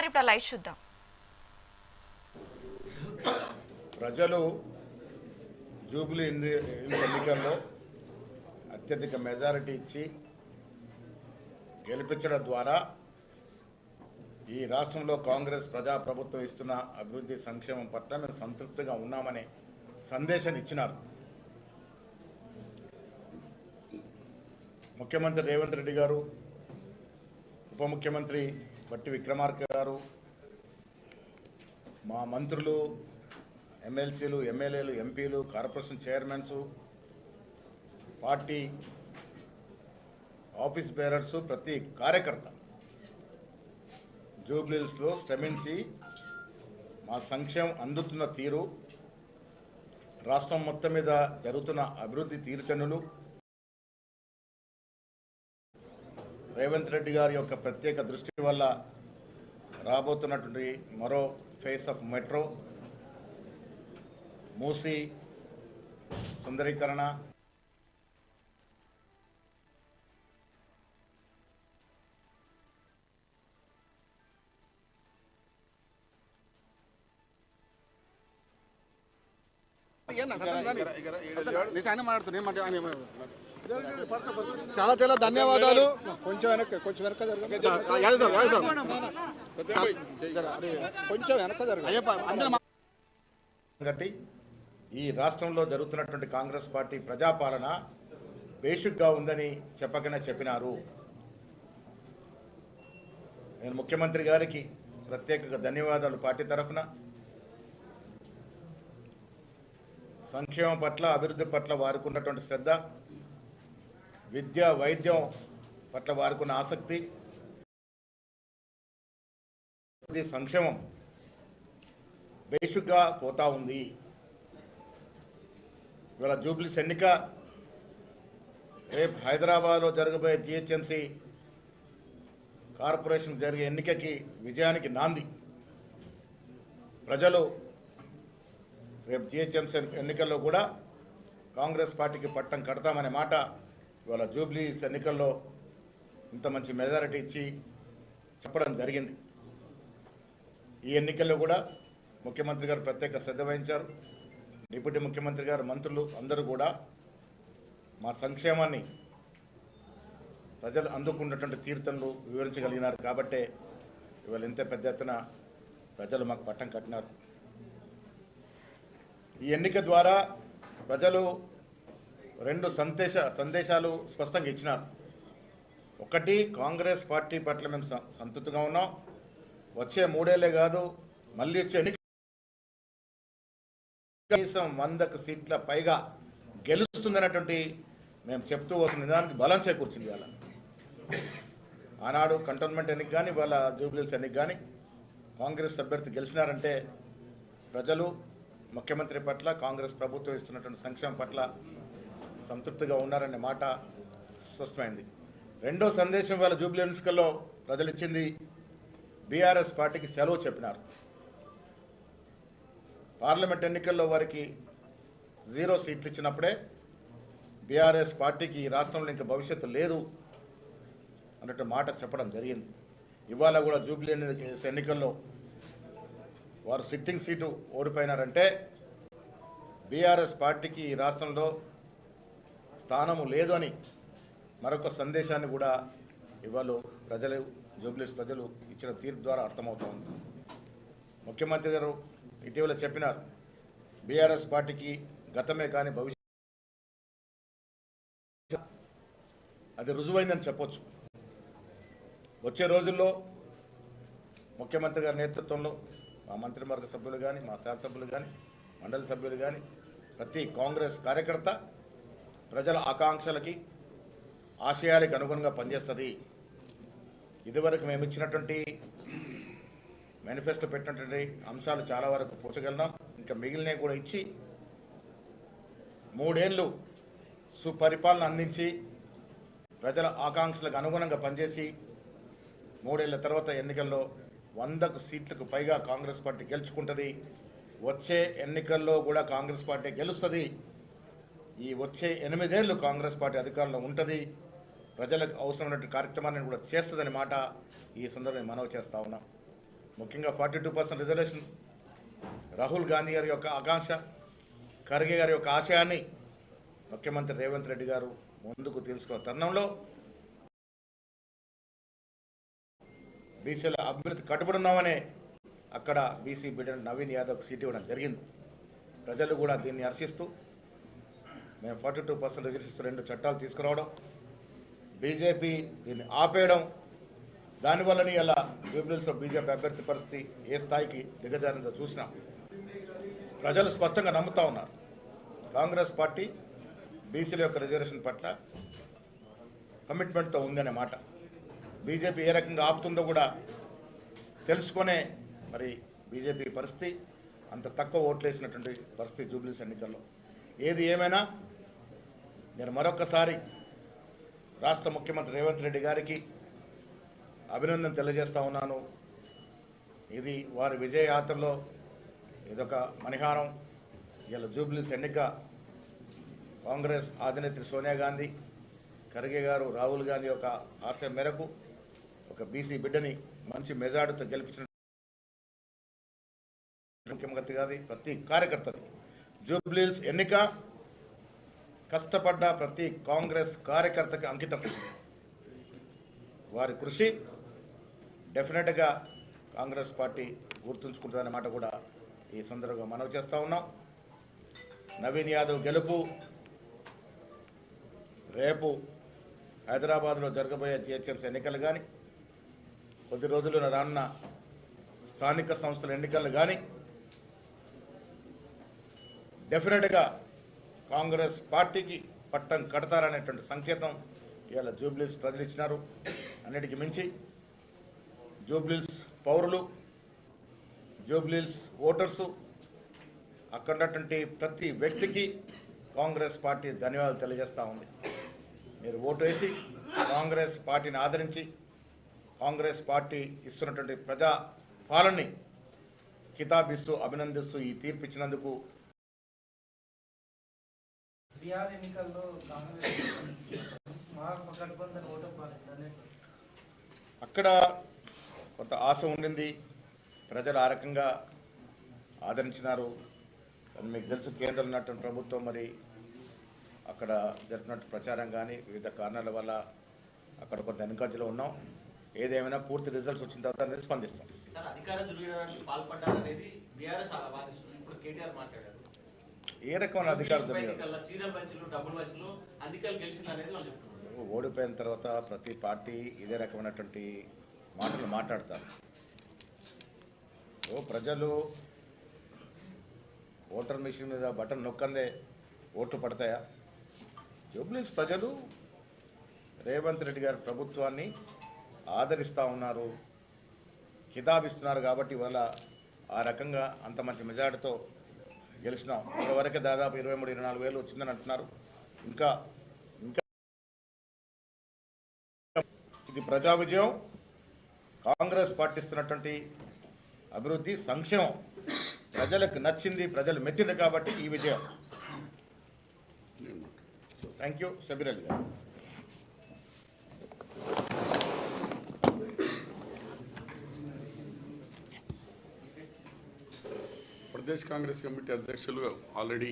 చెప్తున్నారు ఇప్పుడు లైవ్ చూద్దాం. ప్రజలు జూబ్లీ ఎన్నికల్లో అత్యధిక మెజారిటీ ఇచ్చి గెలిపించడం ద్వారా ఈ రాష్ట్రంలో కాంగ్రెస్ ప్రజాప్రభుత్వం ఇస్తున్న అభివృద్ధి సంక్షేమం పట్ల మేము సంతృప్తిగా ఉన్నామనే సందేశాన్ని ఇచ్చినారు. ముఖ్యమంత్రి రేవంత్ రెడ్డి గారు ఉప ముఖ్యమంత్రి బట్టి విక్రమార్క గారు మా మంత్రులు ఎమ్మెల్సీలు ఎమ్మెల్యేలు ఎంపీలు corporation chairmans party office bearers ప్రతి కార్యకర్త. జూబ్లీస్లో శ్రమించి మా సంక్షేమం అందుతున్న తీరు రాష్ట్రం మొత్తం మీద జరుగుతున్న అభివృద్ధి తీరుతెన్నులు రేవంత్ రెడ్డి గారి యొక్క ప్రత్యేక దృష్టి వల్ల రాబోతున్నటువంటి మరో ఫేస్ ఆఫ్ మెట్రో మూసి సుందరీకరణ చాలా చాలా ధన్యవాదాలు. కొంచెం వెనక్కి కొంచెం వెనక జరగండి. యాదవ్ సార్ యాదవ్ సార్ కొంచెం వెనక జరగండి. అయ్యప్ప అందరూ మా- గట్టి ఈ రాష్ట్రంలో జరుగుతున్నటువంటి కాంగ్రెస్ పార్టీ ప్రజాపాలన బేసిక్గా ఉందని చెప్పకనే చెప్పినారు. నేను ముఖ్యమంత్రి గారికి ప్రత్యేకంగా ధన్యవాదాలు పార్టీ తరఫున. సంక్షేమం పట్ల అభివృద్ధి పట్ల వారికి ఉన్నటువంటి శ్రద్ధ విద్య వైద్యం పట్ల వారికి ఉన్న ఆసక్తి సంక్షేమం బేసిక్గా పోతా ఉంది. ఇవాళ జూబ్లీస్ ఎన్నిక రేపు హైదరాబాద్లో జరగబోయే జిహెచ్ఎంసీ కార్పొరేషన్ జరిగే ఎన్నికకి విజయానికి నాంది. ప్రజలు రేపు జిహెచ్ఎంసీ ఎన్నికల్లో కూడా కాంగ్రెస్ పార్టీకి పట్టం కడతామనే మాట ఇవాళ జూబ్లీస్ ఎన్నికల్లో ఇంత మంచి మెజారిటీ ఇచ్చి చెప్పడం జరిగింది. ఈ ఎన్నికల్లో కూడా ముఖ్యమంత్రి గారు ప్రత్యేక శ్రద్ధ వహించారు. డిప్యూటీ ముఖ్యమంత్రి గారు మంత్రులు అందరూ కూడా మా సంక్షేమాన్ని ప్రజలు అందుకున్నటువంటి తీర్థంలు వివరించగలిగినారు కాబట్టే ఇవాళ ఇంత పెద్ద ఎత్తున ప్రజలు మాకు పట్టం కట్టినారు. ఈ ఎన్నిక ద్వారా ప్రజలు రెండు సందేశ సందేశాలు స్పష్టంగా ఇచ్చినారు. ఒకటి కాంగ్రెస్ పార్టీ పట్ల మేము సంతృప్తిగా ఉన్నాం. వచ్చే మూడేళ్ళే కాదు మళ్ళీ వచ్చే ఎన్నిక కనీసం వందకు సీట్ల పైగా గెలుస్తుందన్నటువంటి మేము చెప్తూ వస్తున్న నిజానికి బలం చేకూర్చింది ఇవాళ. ఆనాడు కంటోన్మెంట్ ఎన్నిక కానీ వాళ్ళ జూబ్లీస్ ఎన్నిక కానీ కాంగ్రెస్ అభ్యర్థి గెలిచినారంటే ప్రజలు ముఖ్యమంత్రి పట్ల కాంగ్రెస్ ప్రభుత్వం ఇస్తున్నటువంటి సంక్షేమం పట్ల సంతృప్తిగా ఉన్నారనే మాట స్పష్టమైంది. రెండో సందేశం వాళ్ళ జూబ్లీ ఎన్నికల్లో ప్రజలు ఇచ్చింది బీఆర్ఎస్ పార్టీకి సెలవు చెప్పినారు. పార్లమెంట్ ఎన్నికల్లో వారికి జీరో సీట్లు ఇచ్చినప్పుడే బీఆర్ఎస్ పార్టీకి ఈ రాష్ట్రంలో ఇంకా భవిష్యత్తు లేదు అన్నట్టు మాట చెప్పడం జరిగింది. ఇవాళ కూడా జూబ్లీ ఎన్నికల్లో వారు సిట్టింగ్ సీటు ఓడిపోయినారంటే బీఆర్ఎస్ పార్టీకి ఈ రాష్ట్రంలో స్థానము లేదు అని మరొక సందేశాన్ని కూడా ఇవాళ ప్రజలు జూబ్లీస్ ప్రజలు ఇచ్చిన తీర్పు ద్వారా అర్థమవుతోంది. ముఖ్యమంత్రి గారు ఇటీవల చెప్పినారు బీఆర్ఎస్ పార్టీకి గతమే కానీ భవిష్యత్ అది రుజువైందని చెప్పొచ్చు. వచ్చే రోజుల్లో ముఖ్యమంత్రి గారి నేతృత్వంలో మా మంత్రివర్గ సభ్యులు కానీ మా శాసనసభ్యులు కానీ మండలి సభ్యులు కానీ ప్రతి కాంగ్రెస్ కార్యకర్త ప్రజల ఆకాంక్షలకి ఆశయాలకు అనుగుణంగా పనిచేస్తుంది. ఇదివరకు మేము ఇచ్చినటువంటి మేనిఫెస్టో పెట్టినటువంటి అంశాలు చాలా వరకు పూచగలినాం ఇంకా మిగిలినవి కూడా ఇచ్చి మూడేళ్ళు సుపరిపాలన అందించి ప్రజల ఆకాంక్షలకు అనుగుణంగా పనిచేసి మూడేళ్ళ తర్వాత ఎన్నికల్లో వందకు సీట్లకు పైగా కాంగ్రెస్ పార్టీ గెలుచుకుంటుంది. వచ్చే ఎన్నికల్లో కూడా కాంగ్రెస్ పార్టీ గెలుస్తుంది. ఈ వచ్చే ఎనిమిదేళ్ళు కాంగ్రెస్ పార్టీ అధికారంలో ఉంటుంది. ప్రజలకు అవసరమైనటువంటి కార్యక్రమాన్ని కూడా చేస్తుందని మాట ఈ సందర్భంగా మనవి చేస్తా ఉన్నాం. ముఖ్యంగా forty two percent reservation Rahul Gandhi గారి యొక్క ఆకాంక్ష ఖర్గే గారి యొక్క ఆశయాన్ని ముఖ్యమంత్రి రేవంత్ రెడ్డి గారు ముందుకు తీసుకున్న తరుణంలో బీసీల అభివృద్ధి కట్టుబడి ఉన్నామనే అక్కడ బీసీ బిడ్డ నవీన్ యాదవ్ సీట్ ఇవ్వడం జరిగింది. ప్రజలు కూడా దీన్ని హర్షిస్తూ మేము ఫార్టీ టూ పర్సెంట్ రిజిస్టర్ రెండు చట్టాలు తీసుకురావడం బీజేపీ దీన్ని ఆపేయడం దానివల్లనే ఇలా జూబ్లీస్లో బీజేపీ అభ్యర్థి పరిస్థితి ఏ స్థాయికి దిగజారిందో చూసినాం. ప్రజలు స్పష్టంగా నమ్ముతా ఉన్నారు. కాంగ్రెస్ పార్టీ బీసీల యొక్క రిజర్వేషన్ పట్ల కమిట్మెంట్తో ఉందనే మాట. బీజేపీ ఏ రకంగా ఆపుతుందో కూడా తెలుసుకునే మరి బీజేపీ పరిస్థితి అంత తక్కువ ఓట్లేసినటువంటి పరిస్థితి జూబ్లీస్ ఎన్నికల్లో ఏది ఏమైనా నేను మరొకసారి రాష్ట్ర ముఖ్యమంత్రి రేవంత్ రెడ్డి గారికి అభినందన తెలియజేస్తా ఉన్నాను. ఇది వారి విజయ యాత్రలో ఇదొక మణిహారం. ఇలా జూబ్లీస్ ఎన్నిక కాంగ్రెస్ అధినేత్రి సోనియా గాంధీ ఖర్గే గారు రాహుల్ గాంధీ యొక్క ఆశయం మేరకు ఒక బీసీ బిడ్డని మంచి మెజార్టీతో గెలిపించిన ముఖ్యమంత్రి కాదు ప్రతి కార్యకర్తని జూబ్లీస్ ఎన్నిక కష్టపడ్డ ప్రతి కాంగ్రెస్ కార్యకర్తకి అంకితం. వారి కృషి డెఫినెట్గా కాంగ్రెస్ పార్టీ గుర్తుంచుకుంటుందనే మాట కూడా ఈ సందర్భంగా మనవి చేస్తూ ఉన్నాం. నవీన్ యాదవ్ గెలుపు రేపు హైదరాబాద్లో జరగబోయే జిహెచ్ఎంసీ ఎన్నికలు కానీ కొద్ది రోజుల్లో రానున్న స్థానిక సంస్థల ఎన్నికలు కానీ డెఫినెట్గా కాంగ్రెస్ పార్టీకి పట్టం కడతారనేటువంటి సంకేతం ఇవాళ జూబ్లీస్ ప్రజలు ఇచ్చినారు అన్నిటికీ మించి జూబ్లీస్ పౌరులు జూబ్లీస్ ఓటర్సు అక్కడ ఉన్నటువంటి ప్రతి వ్యక్తికి కాంగ్రెస్ పార్టీ ధన్యవాదాలు తెలియజేస్తూ ఉంది. మీరు ఓటు వేసి కాంగ్రెస్ పార్టీని ఆదరించి కాంగ్రెస్ పార్టీ ఇస్తున్నటువంటి ప్రజా పాలనని కితాబిస్తూ అభినందిస్తూ ఈ తీర్పు ఇచ్చినందుకు బీహార్ ఎన్నికల్లో అక్కడ కొంత ఆశ ఉండింది. ప్రజలు ఆ రకంగా ఆదరించినారు. మీకు తెలుసు కేంద్రంలో ఉన్నటువంటి ప్రభుత్వం మరి అక్కడ జరిపినట్టు ప్రచారం కానీ వివిధ కారణాల వల్ల అక్కడ కొంత వెనుకంజలో ఉన్నాం. ఏదేమైనా పూర్తి రిజల్ట్స్ వచ్చిన తర్వాత అనేది స్పందిస్తాం. అధికార ఏ రకమైన చెప్తున్నారు ఓడిపోయిన తర్వాత ప్రతి పార్టీ ఇదే రకమైనటువంటి మాటలు మాట్లాడతారు. ఓ ప్రజలు ఓటర్ మిషన్ మీద బటన్ నొక్కందే ఓట్లు పడతాయా? జూబ్లీస్ ప్రజలు రేవంత్ రెడ్డి గారి ప్రభుత్వాన్ని ఆదరిస్తూ ఉన్నారు కితాబిస్తున్నారు కాబట్టి ఇవాళ ఆ రకంగా అంత మంచి మెజార్టీతో గెలిచినాం. ఇప్పటివరకే దాదాపు ఇరవై మూడు ఇరవై నాలుగు వేలు వచ్చిందని అంటున్నారు. ఇంకా ఇంకా ఇది ప్రజా విజయం. కాంగ్రెస్ పాటిస్తున్నటువంటి అభివృద్ధి సంక్షేమం. ప్రజలకు నచ్చింది ప్రజలు మెచ్చింది కాబట్టి ఈ విజయం. థ్యాంక్ యూ షబీర్ అలీ గారు. ప్రదేశ్ కాంగ్రెస్ కమిటీ అధ్యక్షులు ఆల్రెడీ